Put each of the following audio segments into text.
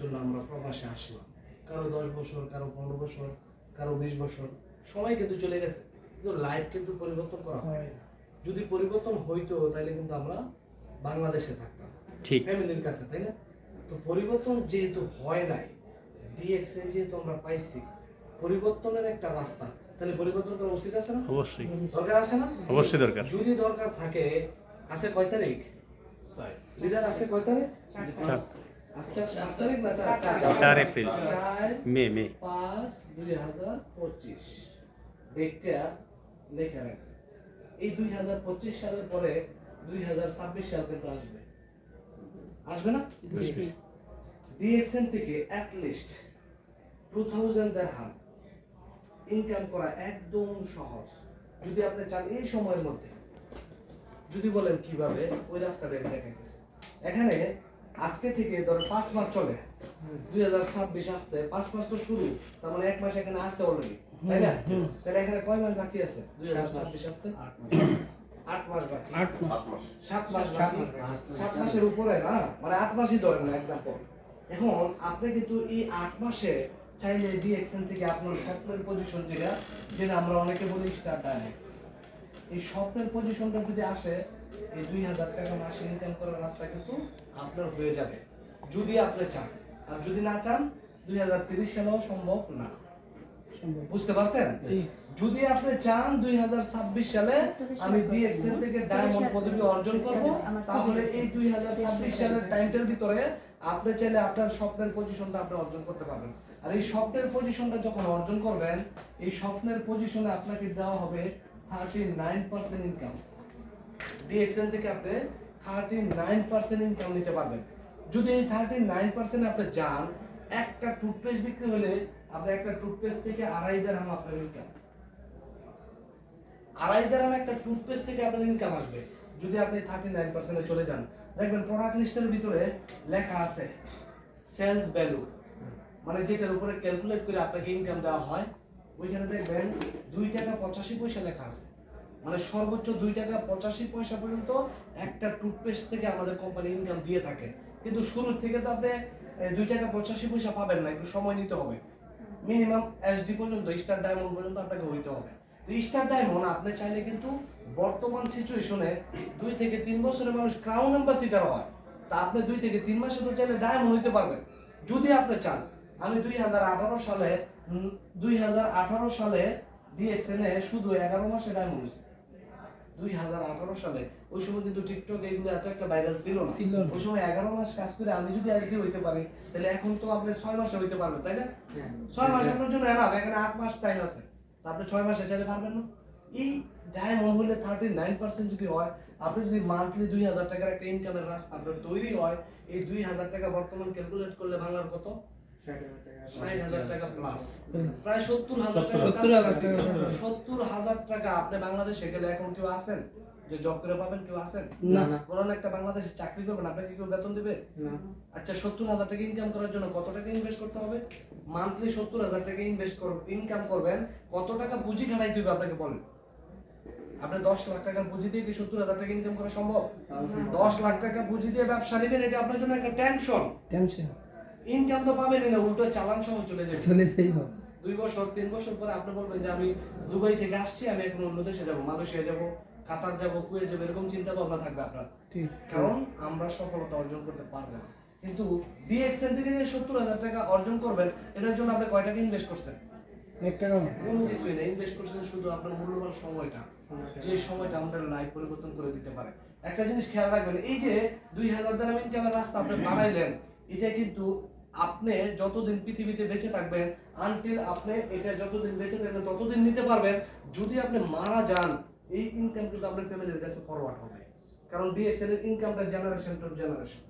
জন্য আমরা প্রবাসে আসলাম। কারও দশ বছর কারও পনেরো বছর কারও বিশ বছর সময় কিন্তু চলে গেছে। কিন্তু লাইফ কিন্তু পরিবর্তন করা হয় না যদি পরিবর্তন হইতো তাহলে কিন্তু আমরা বাংলাদেশে থাকতাম। ঠিক। ফ্যামিলির কাছে তাই না? তো পরিবর্তন যেহেতু হয় নাই ডিএক্সএন যেহেতু আমরা পাইছি পরিবর্তনের একটা রাস্তা তাহলে পরিবর্তন করা উচিত আছে না? অবশ্যই। দরকার আছে না? অবশ্যই দরকার। যদি দরকার থাকে আছে কয় তারিখ? লিডার আছে কয় তারিখ? চার। এপ্রিল। May May. পাঁচ দুই হাজার পঁচিশ। ডেটটা লেখা রাখবে। এই দুই হাজার পঁচিশ সালের পরে দুই হাজার ছাব্বিশ সাল কিন্তু আসবে। আসবে না? ডিএক্সএন থেকে টু থাউজেন্ড দেড়হাম ইনকাম করা একদম সহজ। যদি আপনি চান এই সময়ের মধ্যে। যদি বলেন কীভাবে ওই রাস্তাটা দেখাইতেছি। এখানে আজকে থেকে ধর পাঁচ মাস চলে। দুই হাজার ছাব্বিশ আসতে পাঁচ মাস তো শুরু তার মানে এক মাস এখানে আসতে অলরেডি তাই না? তাহলে এখানে কয় মাস বাকি আছে? দুই হাজার ছাব্বিশ আসতে? আট মাস। বাকি। সাত মাস। বাকি। সাত মাসের উপরে না? মানে আট মাসই ধরেন না এক্সাম্পল এখন আপনি কিন্তু এই আট মাসে চাইলে ডিএক্সএন থেকে আপনার স্বপ্নের পজিশন যেটা যেটা আমরা অনেকে বলি স্টার ডাইরেক্ট এই স্বপ্নের পজিশনটা যদি আসে এই দুই হাজার টাকা মাসে ইনকাম করার রাস্তা কিন্তু আপনার হয়ে যাবে। যদি আপনি চান। আর যদি না চান দুই হাজার তিরিশ সালেও সম্ভব না। বুঝতে পারছেন? যদি আপনি চান দুই হাজার ছাব্বিশ সালে আমি ডিএক্সএল থেকে ডায়মন্ড পদবি অর্জন করব তাহলে এই দুই হাজার ছাব্বিশ সালের টাইমটার ভিতরে আপনি চাইলে আপনার স্বপ্নের পজিশনটা আপনি অর্জন করতে পারবেন। আর এই স্বপ্নের পজিশনটা যখন অর্জন করবেন এই স্বপ্নের পজিশনে আপনাকে দেওয়া হবে thirty nine percent income DXL থেকে আপনি থার্টি নাইন পার্সেন্ট ইনকাম নিতে পারবেন। যদি এই থার্টি নাইন পার্সেন্ট আপনি যান, একটা টুথপেস্ট বিক্রি হলে আপনি একটা টুথপেস্ট থেকে আড়াই দেড়হাম আপনার ইনকাম আড়াই দেড়হাম একটা টুথপেস্ট থেকে আপনার ইনকাম আসবে, যদি আপনি থার্টি নাইন পার্সেন্টে চলে যান। দেখবেন প্রোডাক্ট লিস্টের ভিতরে লেখা আছে সেলস ভ্যালু মানে যেটার উপরে ক্যালকুলেট করে আপনাকে ইনকাম দেওয়া হয়, ওইখানে দেখবেন দুই টাকা পঁচাশি পয়সা লেখা আছে। মানে সর্বোচ্চ দুই টাকা পঁচাশি পয়সা পর্যন্ত একটা টুথপেস্ট থেকে আমাদের কোম্পানি ইনকাম দিয়ে থাকে। কিন্তু শুরু থেকে তো আপনি দুই টাকা পঁচাশি পয়সা পাবেন না, একটু সময় নিতে হবে। মিনিমাম এসডি পর্যন্ত স্টার ডায়মন্ড পর্যন্ত আপনাকে হইতে হবে। তো স্টার ডায়মন্ড আপনি চাইলে কিন্তু বর্তমান সিচুয়েশনে দুই থেকে তিন বছরের মানুষ ক্রাউন অ্যাম্বাসিডার হয়। তা আপনি দুই থেকে তিন মাসে তো চাইলে ডায়মন্ড হইতে পারবেন। যদি আপনি চান, আমি দুই হাজার আঠারো সালে দুই হাজার আঠারো সালে ডিএক্সএন এ শুধু এগারো মাসে ডায়মন্ড হয়েছে দুই হাজার আঠারো সালে ওই সময় কিন্তু টিকটক এগুলো এত একটা ভাইরাল ছিল না। ওই সময় এগারো মাস কাজ করে আমি যদি আজকে হইতে পারি তাহলে এখন তো আপনি ছয় মাসে হইতে পারবেন তাই না? ছয় মাস আপনার জন্য এনাফ এখানে আট মাস টাইম আছে। আপনি ছয় মাসে চাইলে পারবেন না। এই ডায়মন্ড হইলে থার্টি নাইন পার্সেন্ট যদি হয় আপনি যদি মান্থলি দুই হাজার টাকার একটা ইনকামের রাস্তা আপনার তৈরি হয় এই দুই হাজার টাকা বর্তমান ক্যালকুলেট করলে বাংলার কত? টাকা প্লাস প্রায় সত্তর হাজার টাকা সত্তর হাজার। কাছাকাছি। টাকা। সত্তর হাজার টাকা। আপনি বাংলাদেশে গেলে এখন কেউ আছেন? যে জব করে পাবেন কেউ আছেন? না। না একটা বাংলাদেশে চাকরি করবেন। আপনাকে কেউ বেতন দিবে? আচ্ছা সত্তর হাজার টাকা ইনকাম করার জন্য কত টাকা ইনভেস্ট করতে হবে? মান্থলি সত্তর হাজার টাকা ইনভেস্ট ইনকাম করবেন। কত টাকা পুঁজি খাটাই দিবে আপনাকে বলেন? আপনি দশ লাখ টাকার পুঁজি দিয়ে কি সত্তর হাজার টাকা ইনকাম করা সম্ভব? দশ লাখ টাকা পুঁজি দিয়ে ব্যবসা নেবেন এটা আপনার জন্য একটা টেনশন টেনশন ইনকাম তো পাবেনই না উল্টো চালান সহ চলে যাবে। চলে হবে। দুই বছর তিন বছর পরে আপনি বলবেন যে আমি দুবাই থেকে আসছি আমি এখন অন্য দেশে যাব মালয়েশিয়া যাব কাতার যাব কুয়েত যাব এরকম চিন্তা ভাবনা থাকবে আপনার। কারণ আমরা সফলতা অর্জন করতে পারব না। কিন্তু ডিএক্সএন থেকে যে সত্তর হাজার টাকা অর্জন করবেন এটার জন্য আপনি কয় টাকা ইনভেস্ট করছেন? কোনো কিছুই না ইনভেস্ট করছেন শুধু আপনার মূল্যবান সময়টা। যে সময়টা লাইফ পরিবর্তন করে দিতে পারে। একটা জিনিস খেয়াল রাখবেন এই যে দুই হাজার দ্বারা ইনকামের রাস্তা আপনি বানাইলেন এটা কিন্তু আপনি যতদিন পৃথিবীতে বেঁচে থাকবেন আনটিল আপনি এটা যতদিন বেঁচে থাকবেন ততদিন নিতে পারবেন। যদি আপনি মারা যান এই ইনকাম কিন্তু আপনার ফ্যামিলির কাছে ফরওয়ার্ড হবে। কারণ ডিএক্সএল এর ইনকামটা generation to generation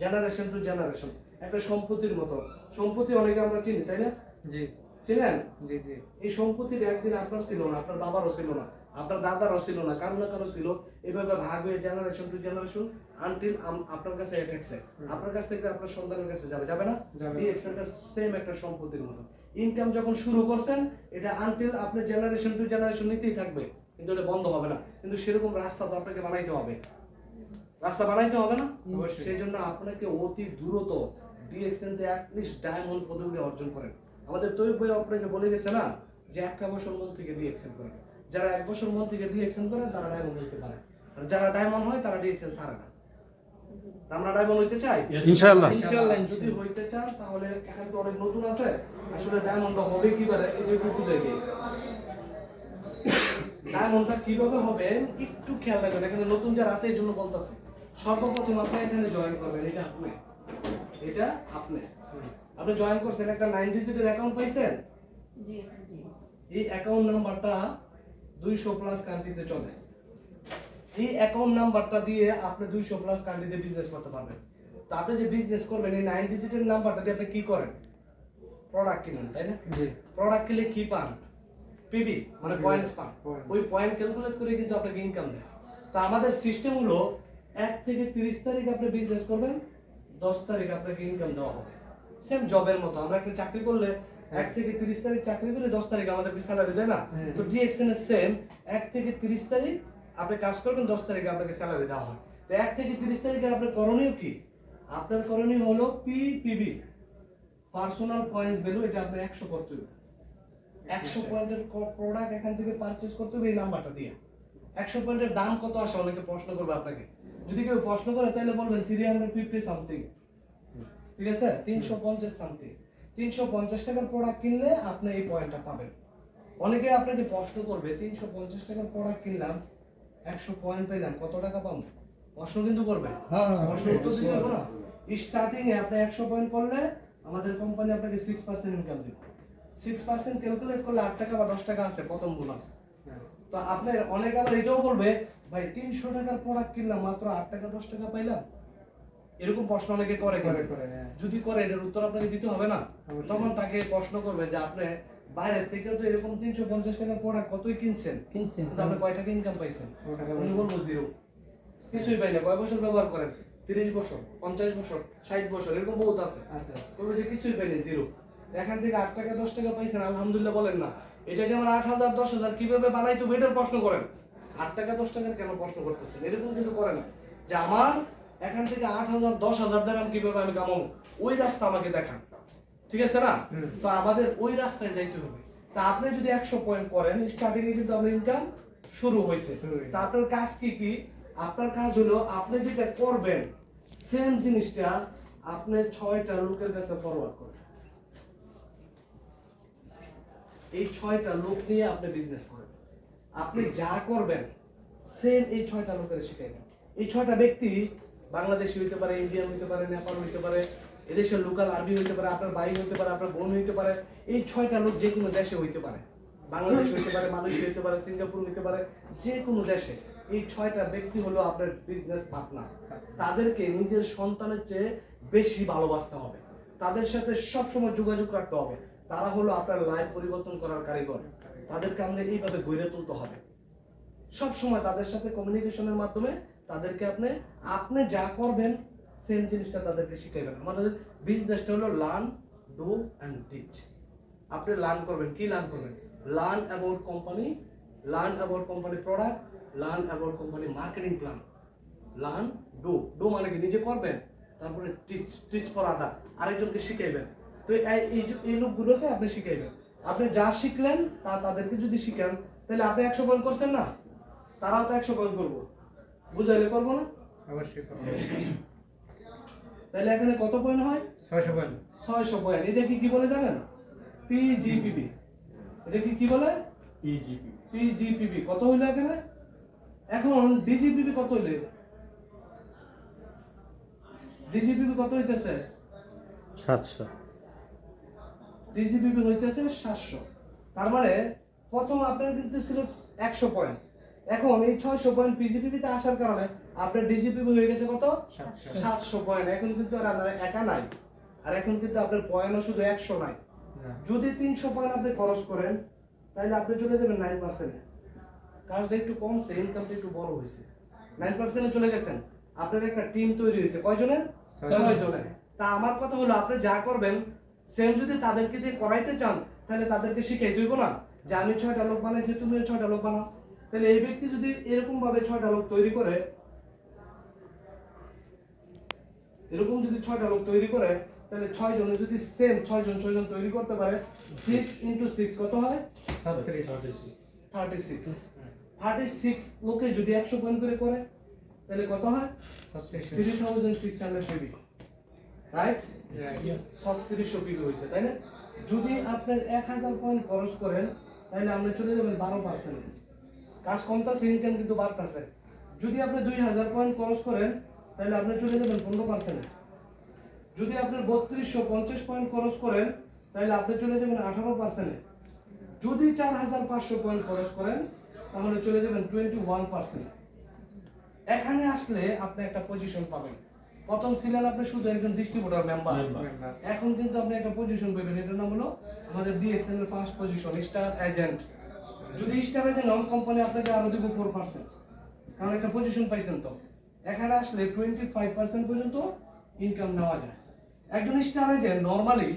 generation to generation একটা সম্পত্তির মতো। সম্পত্তি অনেকে আমরা চিনি তাই না? জি। চিনেন? জি জি। এই সম্পত্তির একদিন আপনার ছিল না আপনার বাবারও ছিল না। আপনার দাদারও ছিল না কারও না কারও ছিল। এভাবে ভাগ হয়ে জেনারেশন টু জেনারেশন আনটিল আপনার কাছে এটেক্সে আপনার কাছ থেকে আপনার সন্তানের কাছে যাবে যাবে না। ডিএক্সএলটা সেম একটা সম্পত্তির মতো। ইনকাম যখন শুরু করছেন এটা আনটিল আপনি জেনারেশন টু জেনারেশন নিতেই থাকবে। কিন্তু এটা বন্ধ হবে না। কিন্তু সেরকম রাস্তা তো আপনাকে বানাইতে হবে। রাস্তা বানাইতে হবে না। সেই জন্য আপনাকে অতি দ্রুত ডিএক্সএন তে অ্যাটলিস্ট ডায়মন্ড পদবি অর্জন করেন। আমাদের তৈরি আপনাকে বলে গেছে না যে একটা বছর মন থেকে ডিএক্সএন করেন। যারা এক বছর থেকে ডিএক্সএন করেন তারা ডায়মন্ড হইতে পারে। আর যারা ডায়মন্ড হয় তারা ডিএক্সএন ছাড়ে না। আমরা ডায়মন্ড হইতে চাই? ইনশাআল্লাহ। ইনশাআল্লাহ, যদি হইতে চান তাহলে এখানে তো অনেক নতুন আছে। আসলে ডায়মন্ড হবে কীভাবে এই যে একটু বুঝাই দিই ডায়মন্ডটা কীভাবে হবে একটু খেয়াল রাখবেন। এখানে নতুন যারা আছে এই জন্য বলতেছি। সর্বপ্রথম আপনি এখানে জয়েন করবেন। এটা আপনি। এটা আপনি। আপনি জয়েন করছেন একটা নাইন ডিজিটের অ্যাকাউন্ট পাইছেন? জি। এই অ্যাকাউন্ট নাম্বারটা দুইশো প্লাস কান্ট্রিতে চলে। এই অ্যাকাউন্ট নাম্বারটা দিয়ে আপনি দুইশো প্লাস কান্ট্রিতে বিজনেস করতে পারবেন। তো আপনি যে বিজনেস করবেন এই নাইন ডিজিটের নাম্বারটা দিয়ে আপনি কি করেন? প্রোডাক্ট কিনেন তাই না? জি। প্রোডাক্ট কিনলে কি পান? পিবি মানে পয়েন্টস পান। ওই পয়েন্ট ক্যালকুলেট করে কিন্তু আপনাকে ইনকাম দেয়। তো আমাদের সিস্টেম হলো এক থেকে তিরিশ তারিখ আপনি বিজনেস করবেন দশ তারিখ আপনাকে ইনকাম দেওয়া হবে। সেম জবের মতো আমরা একটা চাকরি করলে এক থেকে তিরিশ তারিখ চাকরি করে দশ তারিখ আমাদেরকে স্যালারি দেয় না? হ্যাঁ। তো ডিএক্সএন এর সেম এক থেকে তিরিশ তারিখ আপনি কাজ করবেন দশ তারিখে আপনাকে স্যালারি দেওয়া হয়। তো এক থেকে তিরিশ তারিখে আপনার করণীয় কি? আপনার করণীয় হলো পিপিবি পার্সোনাল পয়েন্টস ভ্যালু এটা আপনি একশো করতে হবে। একশো পয়েন্টের প্রোডাক্ট এখান থেকে পারচেজ করতে হবে এই নাম্বারটা দিয়ে। একশো পয়েন্টের দাম কত আসে? অনেকে প্রশ্ন করবে আপনাকে। যদি কেউ প্রশ্ন করে তাহলে বলবেন থ্রি হান্ড্রেড ফিফটি সামথিং ঠিক আছে? তিনশো পঞ্চাশ সামথিং তিনশো পঞ্চাশ টাকার প্রোডাক্ট কিনলে আপনি এই পয়েন্টটা পাবেন। অনেকে আপনাকে প্রশ্ন করবে তিনশো পঞ্চাশ টাকার প্রোডাক্ট কিনলাম একশো পয়েন্ট পেলাম কত টাকা পাবো? প্রশ্ন কিন্তু করবে। হ্যাঁ, হ্যাঁ, প্রশ্ন উত্তর দিতে হবে না। স্টার্টিং এ আপনি একশো পয়েন্ট করলে আমাদের কোম্পানি আপনাকে সিক্স পার্সেন্ট ইনকাম দেবে। সিক্স পার্সেন্ট ক্যালকুলেট করলে আট টাকা বা দশ টাকা আছে প্রথম বোনাস তো আপনার অনেক আবার এটাও বলবে ভাই তিনশো টাকার প্রোডাক্ট কিনলাম মাত্র আট টাকা দশ টাকা পাইলাম এরকম প্রশ্ন অনেকে করে হ্যাঁ। যদি করে এটার উত্তর আপনাকে দিতে হবে না? তখন তাকে প্রশ্ন করবে যে আপনি বাইরের থেকে তো এরকম তিনশো পঞ্চাশ টাকার প্রোডাক্ট কতই কিনছেন? কিনছেন কিন্তু আপনি কয় টাকা ইনকাম পাইছেন? উনি বলব জিরো কিছুই পাই না। কয় বছর ব্যবহার করেন? তিরিশ বছর পঞ্চাশ বছর ষাট বছর এরকম বহুত আছে। আচ্ছা বলবে যে কিছুই পাইনি জিরো এখান থেকে আট টাকা দশ টাকা পাইছেন আলহামদুলিল্লাহ বলেন না। এটাকে আমার আট হাজার দশ হাজার কীভাবে বানাই তো এটার প্রশ্ন করেন? আট টাকা দশ টাকার কেন প্রশ্ন করতেছেন? এরকম কিন্তু করে না। যে আমার এখান থেকে আট হাজার দশ হাজার দ্বারা কীভাবে আমি কামাবো? ওই রাস্তা আমাকে দেখান। ঠিক আছে না? তো আমাদের ওই রাস্তায় যাইতে হবে। তা আপনি যদি একশো পয়েন্ট করেন স্টার্টিং এ কিন্তু আপনার ইনকাম শুরু হয়েছে। তা আপনার কাজ কি কি? আপনার কাজ হলো আপনি যেটা করবেন সেম জিনিসটা আপনি ছয়টা লোকের কাছে ফরওয়ার্ড করবেন। এই ছয়টা লোক নিয়ে আপনি বিজনেস করেন। আপনি যা করবেন সেম এই ছয়টা লোকের শিখাইবেন এই ছয়টা ব্যক্তি বাংলাদেশি হইতে পারে ইন্ডিয়ান হইতে পারে নেপাল হইতে পারে, এদেশের লোকাল আরবি হইতে পারে, আপনার ভাই হইতে পারে, আপনার বোন হইতে পারে, এই ছয়টা লোক যে কোনো দেশে হইতে পারে। বাংলাদেশ হইতে পারে মালয়েশিয়া হইতে পারে সিঙ্গাপুর হইতে পারে, যে কোনো দেশে এই ছয়টা ব্যক্তি হলো আপনার বিজনেস পার্টনার তাদেরকে নিজের সন্তানের চেয়ে বেশি ভালোবাসতে হবে। তাদের সাথে সবসময় যোগাযোগ রাখতে হবে। তারা হলো আপনার লাইফ পরিবর্তন করার কারিগর। তাদেরকে আমরা এইভাবে গড়ে তুলতে হবে। সবসময় তাদের সাথে কমিউনিকেশনের মাধ্যমে তাদেরকে আপনি আপনি যা করবেন সেম জিনিসটা তাদেরকে শিখাইবেন। আমাদের বিজনেসটা হলো লার্ন ডু অ্যান্ড টিচ আপনি লার্ন করবেন, কি লার্ন করবেন? Learn about company learn about company product learn about company marketing plan learn do do মানে কি? নিজে করবেন, তারপরে টিচ টিচ ফর আদার আরেকজনকে শিখাইবেন। তো এই এই লোকগুলোকে আপনি শিখাইবেন। আপনি যা শিখলেন, তা তাদেরকে যদি শিখান, তাহলে আপনি একশো পয়েন্ট করছেন না? তারাও তো একশো পয়েন্ট করব। বুঝাইলে করব না? অবশ্যই করব। তাহলে এখানে কত পয়েন্ট হয়? ছয়শো পয়েন্ট ছয়শো পয়েন্ট এটা কি কি বলে জানেন? পিজিপিবি এটা কি কি বলে? ইজিপি পিজিপিবি কত হইল এখানে? এখন ডিজিপিবি কত হইলে? ডিজিপিবি কত হইতেছে? সাতশো। ডিজিপিবি হইতেছে সাতশো। তার মানে প্রথম আপনার কিন্তু ছিল একশো পয়েন্ট এখন এই ছয়শো পয়েন্ট পিজিপিবিতে আসার কারণে আপনার ডিজিপিবি হয়ে গেছে কত? সাতশো। সাতশো পয়েন্ট এখন কিন্তু আর আপনার একা নাই। আর এখন কিন্তু আপনার পয়েন্টও শুধু একশো নাই। যদি তিনশো পয়েন্ট আপনি খরচ করেন তাহলে আপনি চলে যাবেন নাইন পার্সেন্টে কাজটা একটু কমছে ইনকামটা একটু বড় হয়েছে। নাইন পার্সেন্টে চলে গেছেন। আপনার একটা টিম তৈরি হয়েছে। কয়জনের? ছয় জনের তা আমার কথা হলো আপনি যা করবেন সেম যদি তাদেরকে দিয়ে করাইতে চান তাহলে তাদেরকে শিখাই দিব না। যে আমি ছয়টা লোক বানাইছি তুমিও ছয়টা লোক বানাও। তাহলে এই ব্যক্তি যদি এরকম ভাবে ছয়টা লোক তৈরি করে এরকম যদি ছয়টা লোক তৈরি করে তাহলে ছয় জনে যদি সেম ছয় জন ছয় জন তৈরি করতে পারে সিক্স ইন্টু সিক্স কত হয়? থার্টি সিক্স থার্টি সিক্স লোকে যদি একশো পয়েন্ট করে করে তাহলে কত হয়? Three thousand six hundred PB right ছত্রিশশো পিবি হয়েছে তাই না? যদি আপনার এক হাজার পয়েন্ট খরচ করেন তাহলে আপনি চলে যাবেন বারো পার্সেন্ট কাজ কমতেছে ইনকাম কিন্তু বাড়তেছে। যদি আপনি দুই হাজার পয়েন্ট খরচ করেন তাহলে আপনি চলে যাবেন পনেরো পার্সেন্ট যদি আপনি বত্রিশশো পঞ্চাশ পয়েন্ট খরচ করেন তাহলে আপনি চলে যাবেন আঠারো পার্সেন্টে যদি চার হাজার পাঁচশো পয়েন্ট খরচ করেন তাহলে চলে যাবেন টোয়েন্টি ওয়ান পার্সেন্ট এখানে আসলে আপনি একটা পজিশন পাবেন। প্রথম ছিলেন আপনি শুধু একজন ডিস্ট্রিবিউটর মেম্বার এখন কিন্তু আপনি একটা পজিশন পাবেন। এটার নাম হলো আমাদের ডিএক্সএন এর ফার্স্ট পজিশন স্টার এজেন্ট যদি স্টার নন কোম্পানি আপনাকে আরও দিব ফোর পার্সেন্ট কারণ একটা পজিশন পাইছেন তো। এখানে আসলে টোয়েন্টি ফাইভ পার্সেন্ট পর্যন্ত ইনকাম নেওয়া যায়। একজন স্টার নর্মালি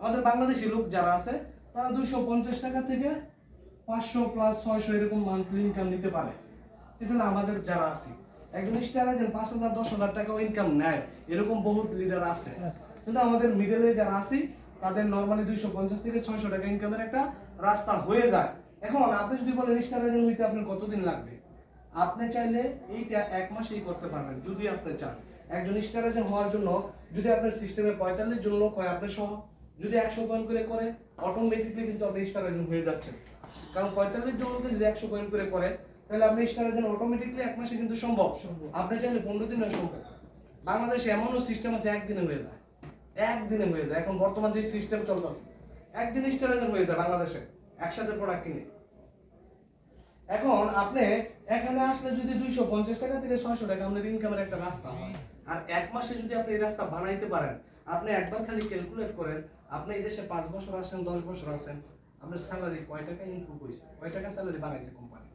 আমাদের বাংলাদেশি লোক যারা আছে, তারা দুইশো পঞ্চাশ টাকা থেকে পাঁচশো প্লাস ছয়শো এরকম মান্থলি ইনকাম নিতে পারে। এটা হলো আমাদের যারা আছে, একজন স্টার এজেন্ট পাঁচ হাজার, দশ হাজার টাকাও ইনকাম নেয়, এরকম বহুত লিডার আছে। কিন্তু আমাদের মিডলে যারা আছি, তাদের নর্মালি দুইশো পঞ্চাশ থেকে ছয়শো টাকা ইনকামের একটা রাস্তা হয়ে যায়। এখন আপনি যদি বলেন স্টার এজেন্ট হইতে আপনার কতদিন লাগবে? আপনি চাইলে এইটা এক মাসেই করতে পারবেন যদি আপনি চান। একজন স্টার এজেন্ট হওয়ার জন্য যদি আপনার সিস্টেমে পঁয়তাল্লিশ জন লোক হয় আপনি সহ যদি একশো পয়েন্ট করে করে অটোমেটিকলি কিন্তু আপনি স্টার এজেন্ট হয়ে যাচ্ছেন। কারণ পঁয়তাল্লিশ জন লোকে যদি একশো পয়েন্ট করে করে তাহলে আপনি স্টার এজেন্ট অটোমেটিকলি এক মাসে কিন্তু সম্ভব। আপনি চাইলে পনেরো দিনে সম্ভব। বাংলাদেশে এমনও সিস্টেম আছে একদিনে হয়ে যায়। একদিনে হয়ে যায়। এখন বর্তমান যে সিস্টেম চলতেছে একদিন স্টার এজেন্ট হয়ে যায় বাংলাদেশে। একসাথে প্রোডাক্ট কিনে। এখন আপনি এখানে আসলে যদি দুইশো পঞ্চাশ টাকা থেকে ছয়শো টাকা আপনার ইনকামের একটা রাস্তা হয় আর এক মাসে যদি আপনি এই রাস্তা বানাইতে পারেন আপনি একবার খালি ক্যালকুলেট করেন আপনি এই দেশে পাঁচ বছর আছেন দশ বছর আছেন আপনার স্যালারি কয় টাকা ইনক্রুভ হয়েছে? কয় টাকা স্যালারি বাড়াইছে কোম্পানি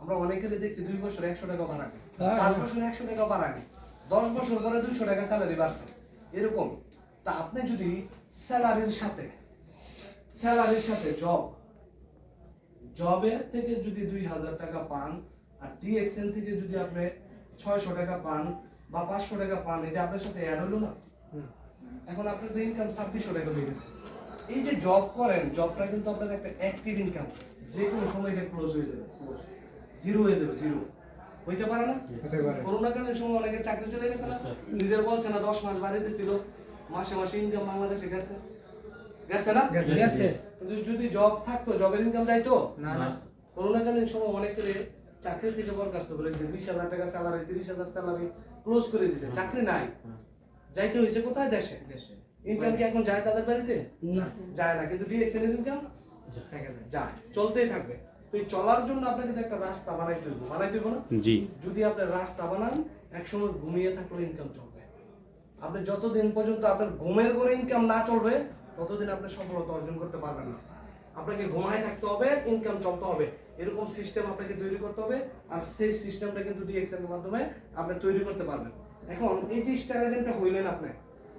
আমরা অনেকেরই দেখছি দুই বছর একশো টাকা বাড়ানি পাঁচ বছর একশো টাকা বাড়ানি দশ বছর পরে দুইশো টাকা স্যালারি বাড়ছে। এরকম। তা আপনি যদি স্যালারির সাথে স্যালারির সাথে জব জবের থেকে যদি দুই হাজার টাকা পান আর ডিএক্সএল থেকে যদি আপনি ছয়শো টাকা পান বা পাঁচশো টাকা পান এটা আপনার সাথে অ্যাড হলো না? এখন আপনার তো ইনকাম ছাব্বিশশো টাকা হয়ে গেছে। এই যে জব করেন জবটা কিন্তু আপনার একটা অ্যাক্টিভ ইনকাম যে কোনো সময় এটা ক্লোজ হয়ে যাবে। জিরো হয়ে যাবে জিরো হইতে পারে না? করোনাকালীন সময় অনেকের চাকরি চলে গেছে না? লিডার বলছে না দশ মাস বাড়িতে ছিল মাসে মাসে ইনকাম বাংলাদেশে গেছে। গেছে না? গেছে। কিন্তু যদি জব থাকতো জবের ইনকাম যাইতো? না না। করোনাকালীন সময় অনেকের চাকরি থেকে বরখাস্ত করেছে বিশ হাজার টাকা স্যালারি তিরিশ হাজার স্যালারি ক্লোজ করে দিয়েছে। চাকরি নাই। যাইতে হয়েছে কোথায়? দেশে। ইনকাম কি এখন যায় তাদের বাড়িতে? না। যায় না। কিন্তু ডিএক্সএল ইনকাম যায়। চলতেই থাকবে। তো এই চলার জন্য আপনাকে তো একটা রাস্তা বানাইতে হইব। বানাইতে হইব না? জি। যদি আপনি রাস্তা বানান একসময় ঘুমিয়ে থাকলেও ইনকাম চলবে। আপনি যতদিন পর্যন্ত আপনার ঘুমের করে ইনকাম না চলবে ততদিন আপনি সফলতা অর্জন করতে পারবেন না। আপনাকে ঘুমায় থাকতে হবে ইনকাম চলতে হবে। এরকম সিস্টেম আপনাকে তৈরি করতে হবে আর সেই সিস্টেমটা কিন্তু ডিএক্সএন এর মাধ্যমে আপনি তৈরি করতে পারবেন। এখন এই যে স্টার এজেন্টটা হইলেন আপনি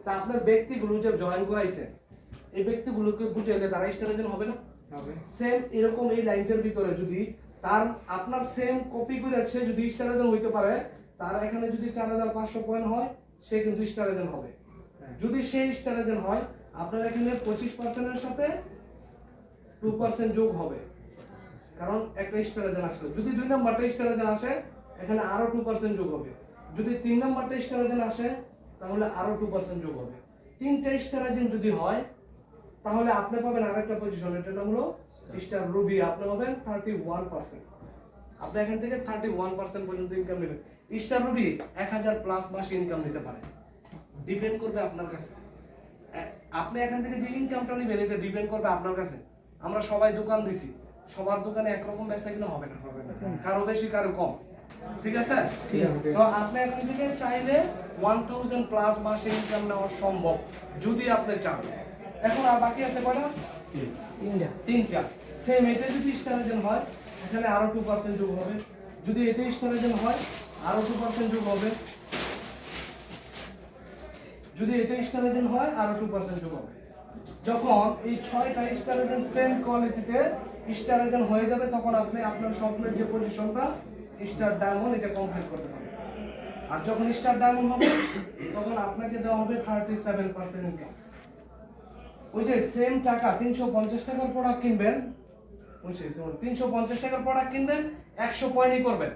তা আপনার ব্যক্তিগুলো যে জয়েন করাইছেন এই ব্যক্তিগুলোকে বুঝাইলে তারা স্টার এজেন্ট হবে না? সেম এরকম এই লাইনটার ভিতরে যদি তার আপনার সেম কপি করে সে যদি স্টার এজেন্ট হইতে পারে তার এখানে যদি চার হাজার পাঁচশো পয়েন্ট হয় সে কিন্তু স্টার এজেন্ট হবে যদি সে স্টার এজেন্ট হয় আপনার এখানে পঁচিশ পার্সেন্টের সাথে টু পার্সেন্ট যোগ হবে। কারণ একটা স্টার এজেন্ট আসলে যদি দুই নাম্বারটা স্টার এজেন্ট আসে, এখানে আরও টু পার্সেন্ট যোগ হবে। যদি তিন নাম্বারটা স্টার এজেন্ট আসে, তাহলে আরও টু পার্সেন্ট যোগ হবে। তিনটা স্টার এজেন্ট যদি হয়, তাহলে আপনি পাবেন আরেকটা পজিশন এটার নাম হলো স্টার রুবি আপনি পাবেন থার্টি ওয়ান পার্সেন্ট আপনি এখান থেকে থার্টি ওয়ান পার্সেন্ট পর্যন্ত ইনকাম নেবেন। স্টার রুবি এক হাজার প্লাস মাসে ইনকাম নিতে পারে। ডিপেন্ড করবে আপনার কাছে। আপনি এখান থেকে যে ইনকামটা নেবেন এটা ডিপেন্ড করবে আপনার কাছে। আমরা সবাই দোকান দিছি। সবার দোকানে একরকম বেচা কিনা হবে না। কারও বেশি কারও কম। ঠিক আছে? তো আপনি এখান থেকে চাইলে ওয়ান থাউজেন্ড প্লাস মাসে ইনকাম নেওয়া সম্ভব যদি আপনি চান। এখন আর বাকি আছে কয়টা? তিনটা। তিনটা। সেম এটা যদি স্টারেজেন হয় এখানে আরও টু পার্সেন্ট যোগ হবে। যদি এটা স্টারেজেন হয় আরও টু পার্সেন্ট যোগ হবে। যদি এটা স্টারেজেন হয়, আরও টু পার্সেন্ট হবে যখন এই ছয়টা স্টারেজেন সেম কোয়ালিটিতে স্টারেজেন হয়ে যাবে, তখন আপনি আপনার স্বপ্নের যে পজিশনটা স্টার ডায়মন্ড এটা কমপ্লিট করতে পারবেন। আর যখন স্টার ডায়মন্ড হবে, তখন আপনাকে দেওয়া হবে থার্টি সেভেন পার্সেন্ট ইনকাম ওই যে সেম টাকা, তিনশো পঞ্চাশ টাকার প্রোডাক্ট কিনবেন তিনশো পঞ্চাশ টাকার প্রোডাক্ট কিনবেন, একশো পয়েন্টই করবেন।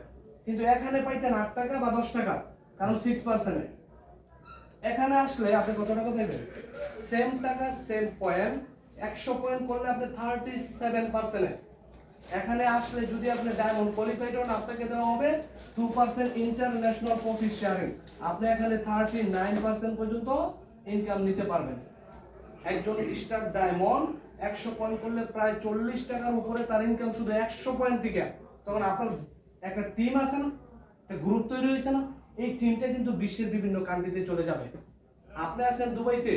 কিন্তু এখানে পাইতেন আট টাকা বা দশ টাকা, কারণ সিক্স পার্সেন্টে এখানে আসলে আপনি কত টাকা দেবেন সেম টাকা সেম পয়েন্ট একশো পয়েন্ট করলে আপনি থার্টি সেভেন পার্সেন্টে এখানে আসলে যদি আপনি ডায়মন্ড কোয়ালিফাইড হন, আপনাকে দেওয়া হবে two percent international profit sharing আপনি এখানে থার্টি নাইন পার্সেন্ট পর্যন্ত ইনকাম নিতে পারবেন। একজন স্টার ডায়মন্ড একশো পয়েন্ট করলে প্রায় চল্লিশ টাকার উপরে তার ইনকাম শুধু একশো পয়েন্ট থেকে। তখন আপনার একটা টিম আছে না? একটা গ্রুপ তৈরি হয়েছে না? এই টিমটা কিন্তু বিশ্বের বিভিন্ন কান্ট্রিতে চলে যাবে। আপনি আছেন দুবাইতে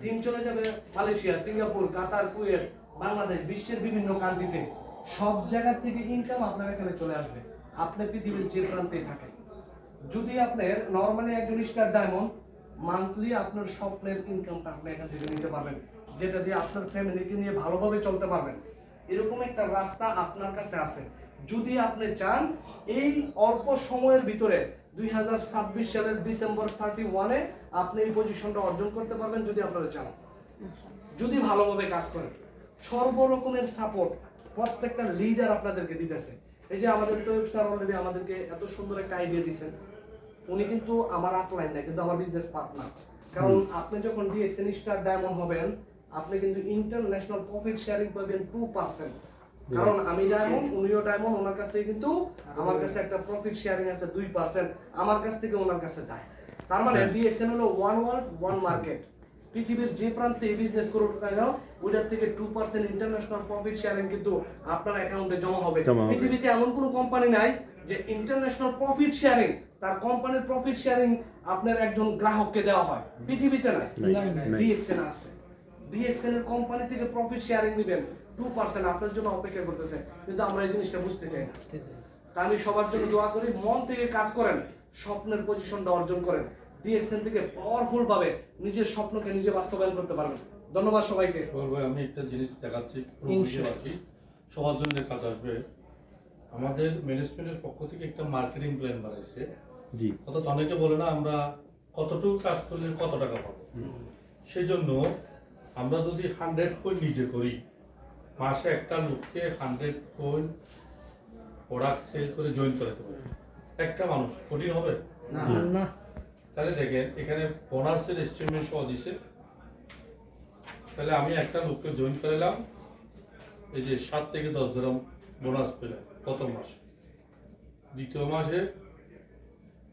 টিম চলে যাবে Malaysia, Singapore, Qatar, Kuwait, Bangladesh, বিশ্বের বিভিন্ন কান্ট্রিতে সব জায়গা থেকে ইনকাম আপনার এখানে চলে আসবে। আপনি পৃথিবীর যে প্রান্তেই থাকেন। যদি আপনার নর্মালি একজন স্টার ডায়মন্ড মান্থলি আপনার স্বপ্নের ইনকামটা আপনি এখান থেকে নিতে পারবেন, যেটা দিয়ে আপনার ফ্যামিলিকে নিয়ে ভালোভাবে চলতে পারবেন। এরকম একটা রাস্তা আপনার কাছে আছে। যদি আপনি চান, এই অল্প সময়ের ভিতরে দুই হাজার ছাব্বিশ সালের ডিসেম্বর থার্টি ওয়ানে আপনি এই পজিশনটা অর্জন করতে পারবেন যদি আপনারা চান। যদি ভালোভাবে কাজ করেন। সর্বরকমের সাপোর্ট প্রত্যেকটা লিডার আপনাদেরকে দিতেছে। এই যে আমাদের তৈব স্যার অলরেডি আমাদেরকে এত সুন্দর একটা আইডিয়া দিয়েছেন উনি কিন্তু আমার আপলাইন না কিন্তু আমার বিজনেস পার্টনার কারণ আপনি যখন ডিএক্সএন স্টার ডায়মন্ড হবেন আপনি কিন্তু ইন্টারন্যাশনাল প্রফিট শেয়ারিং পাবেন টু পার্সেন্ট কারণ আমি ডায়মন্ড উনিও ডায়মন্ড ওনার কাছ থেকে কিন্তু আমার কাছে একটা প্রফিট শেয়ারিং আছে দুই পার্সেন্ট আমার কাছ থেকে ওনার কাছে যায়। তার মানে ডিএক্সএন হলো ওয়ান ওয়ার্ল্ড ওয়ান মার্কেট পৃথিবীর যে প্রান্তে এই বিজনেস করুক না কেন ওইটার থেকে two percent international profit sharing কিন্তু আপনার অ্যাকাউন্টে জমা হবে। পৃথিবীতে এমন কোনো কোম্পানি নাই যে ইন্টারন্যাশনাল প্রফিট শেয়ারিং তার কোম্পানির প্রফিট শেয়ারিং আপনার একজন গ্রাহককে দেওয়া হয়। পৃথিবীতে নাই। ডিএক্সএন আছে। ডিএক্সএন এর কোম্পানি থেকে প্রফিট শেয়ারিং নেবেন। টু পার্সেন্ট আপনার জন্য অপেক্ষা করতেছে কিন্তু আমরা এই জিনিসটা বুঝতে চাই না। তা আমি সবার জন্য দোয়া করি মন থেকে কাজ করেন স্বপ্নের পজিশনটা অর্জন করেন। ডিএক্সএন থেকে পাওয়ারফুল ভাবে নিজের স্বপ্নকে নিজে বাস্তবায়ন করতে পারবেন। ধন্যবাদ সবাইকে। ভাই আমি একটা জিনিস দেখাচ্ছি সবার জন্য কাজ আসবে। আমাদের ম্যানেজমেন্টের পক্ষ থেকে একটা মার্কেটিং প্ল্যান বানাইছে। জি। অর্থাৎ অনেকে বলে না আমরা কতটুকু কাজ করলে কত টাকা পাবো? সেই জন্য আমরা যদি হান্ড্রেড পয়েন্ট নিজে করি মাসে একটা লোককে হান্ড্রেড পয়েন্ট প্রোডাক্ট সেল করে জয়েন করাতে পারি। একটা মানুষ কঠিন হবে? না। তাহলে দেখেন এখানে বোনাসের এস্টিমেট সহ দিছে। তাহলে আমি একটা লোককে জয়েন করালাম। এই যে সাত থেকে দশ ধরম বোনাস পেলাম কত মাস। দ্বিতীয় মাসে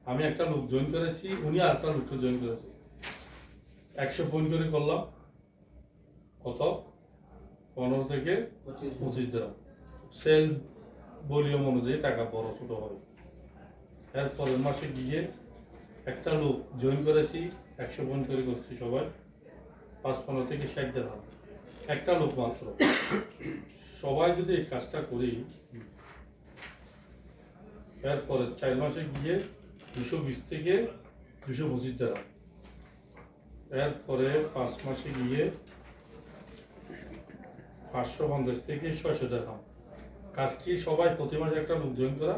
আমি একটা লোক জয়েন করেছি উনি আর একটা লোককে জয়েন করেছে। একশো পয়েন্ট করে করলাম। কত? পনেরো থেকে পঁচিশ। ধরম সেল ভলিউম অনুযায়ী টাকা বড় ছোট হবে এর পরের মাসে গিয়ে একটা লোক জয়েন করেছি একশো পয়েন্ট করে করছি সবাই। পাঁচ পনেরো থেকে ষাট দেড় একটা লোক মাত্র। সবাই যদি এই কাজটা করি এরপরে চার মাসে গিয়ে দুশো বিশ থেকে দুশো পঁচিশ দেড় এরপরে পাঁচ মাসে গিয়ে পাঁচশো পঞ্চাশ থেকে ছয়শো দেড় কাজ কি সবাই প্রতি মাসে একটা লোক জয়েন করা?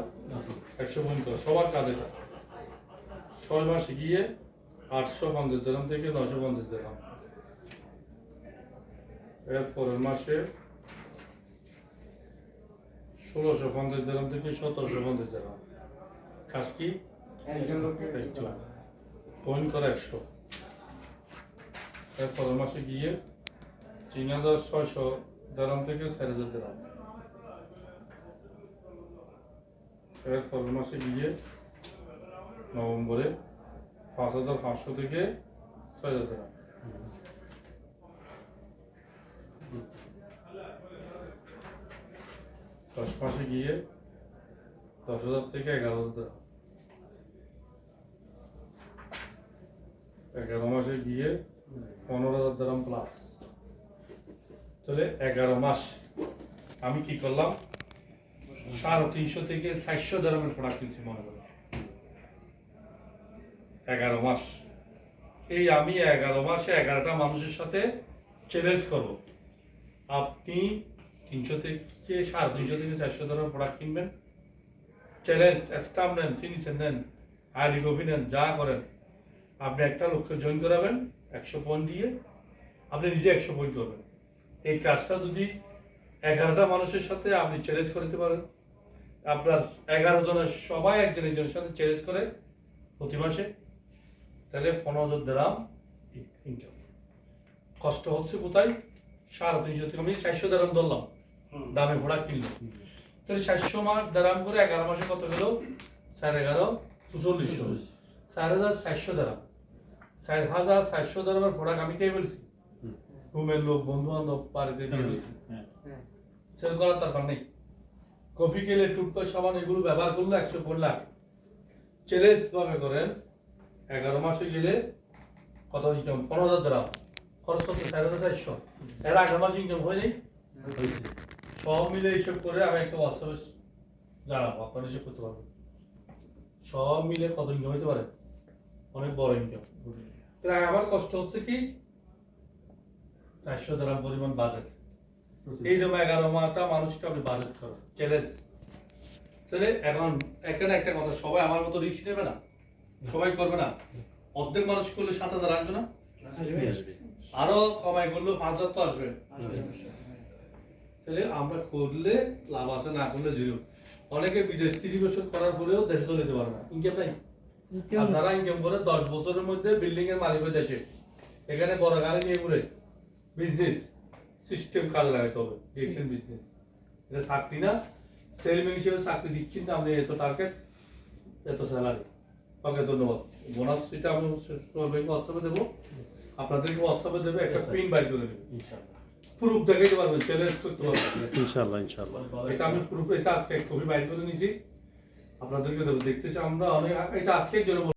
একশো পয়েন্ট করা সবার কাজ এটা। ছয় মাসে গিয়ে আটশো পঞ্চাশ দিলাম থেকে নশো পঞ্চাশ দিলাম এর পরের মাসে ষোলোশো পঞ্চাশ দিলাম থেকে সতেরোশো পঞ্চাশ দিলাম কাজ কি? ফোন করা। একশো। এর পরের মাসে গিয়ে তিন হাজার ছয়শো দিলাম থেকে চার হাজার দিলাম এর পরের মাসে গিয়ে নভেম্বরে পাঁচ হাজার পাঁচশো থেকে ছয় হাজার দিলাম দশ মাসে গিয়ে দশ হাজার থেকে এগারো হাজার দিলাম এগারো মাসে গিয়ে পনেরো হাজার দাম প্লাস তাহলে এগারো মাস আমি কি করলাম? সাড়ে তিনশো থেকে চারশো দামের প্রোডাক্ট কিনছি মনে করি। এগারো মাস। এই আমি এগারো মাসে এগারোটা মানুষের সাথে চ্যালেঞ্জ করব। আপনি তিনশো থেকে সাড়ে তিনশো থেকে চারশো দামের প্রোডাক্ট কিনবেন। চ্যালেঞ্জ স্টাম্প নেন ফিনিশন নেন আইডি কপি নেন, যা করেন। আপনি একটা লক্ষ্য জয়েন করাবেন, একশো পয়েন্ট দিয়ে আপনি নিজে একশো পয়েন্ট করবেন। এই কাজটা যদি এগারোটা মানুষের সাথে আপনি চ্যালেঞ্জ করতে পারেন আপনার এগারো জনের সবাই একজন একজনের সাথে চ্যালেঞ্জ করে প্রতি মাসে তাহলে পনেরো হাজার দেরাম ইনকাম কষ্ট হচ্ছে কোথায়? সাড়ে তিনশো থেকে আমি চারশো দেরাম ধরলাম দামে ঘোড়া কিনলো তাহলে চারশো মাস দেরাম করে এগারো মাসে কত গেল চার এগারো চুচল্লিশশো। চার হাজার চারশো দেরাম চার হাজার চারশো দেরামের প্রোডাক্ট আমি কে বলছি রুমের লোক বন্ধু বান্ধব বাড়িতে দিয়ে বলছি হ্যাঁ। সেল করার দরকার নেই। কফি কেলে টুথপেস্ট সাবান এগুলো ব্যবহার করলে একশো পনেরো লাখ। চ্যালেঞ্জ ভাবে করেন এগারো মাসে গেলে কত ইনকাম পনেরো হাজার দ্রাম খরচ করতে চার হাজার চারশো। এর আগের মাসে ইনকাম হয়নি। সব মিলে হিসেব করে আমি একটা হোয়াটসঅ্যাপে জানাব আপনারা হিসেব করতে পারবেন। সব মিলে কত ইনকাম হতে পারে? অনেক বড় ইনকাম তাই আমার কষ্ট হচ্ছে কি? চারশো দ্রাম পরিমাণ বাজেট এইরকম এগারো মাটা মানুষকে আপনি বাজেট করেন। চ্যালেঞ্জ তাহলে এখন একটা না একটা কথা সবাই আমার মতো রিস্ক নেবে না? সবাই করবে না? অর্ধেক মানুষ করলে সাত হাজার আসবে না? আরও কমাই করলে পাঁচ হাজার তো আসবে। তাহলে আমরা করলে লাভ আছে না করলে জিরো অনেকে বিদেশ তিরিশ বছর করার পরেও দেশে চলে যেতে পারে না। ইনকাম নাই। আর যারা ইনকাম করে দশ বছরের মধ্যে বিল্ডিং এর মালিক হয়ে দেশে। এখানে বড় গাড়ি নিয়ে ঘুরে। বিজনেস সিস্টেম কাজে লাগাইতে হবে? ডিএক্সএন বিজনেস এটা চাকরি না? সেলম্যান হিসেবে চাকরি দিচ্ছি না আপনি এত টার্গেট এত স্যালারি ওকে ধন্যবাদ। বোনাস এটা আমি সোহেল হোয়াটসঅ্যাপে দেবো। আপনাদেরকে হোয়াটসঅ্যাপে দেবে একটা পিন বাই করে দেবে। প্রুফ দেখাইতে পারবেন চ্যালেঞ্জ করতে পারবেন। ইনশাল্লাহ ইনশাল্লাহ এটা আমি প্রুফ এটা আজকে কপি বাইর করে নিয়েছি। আপনাদেরকে দেবো দেখতেছি আমরা অনেক এটা আজকের জন্য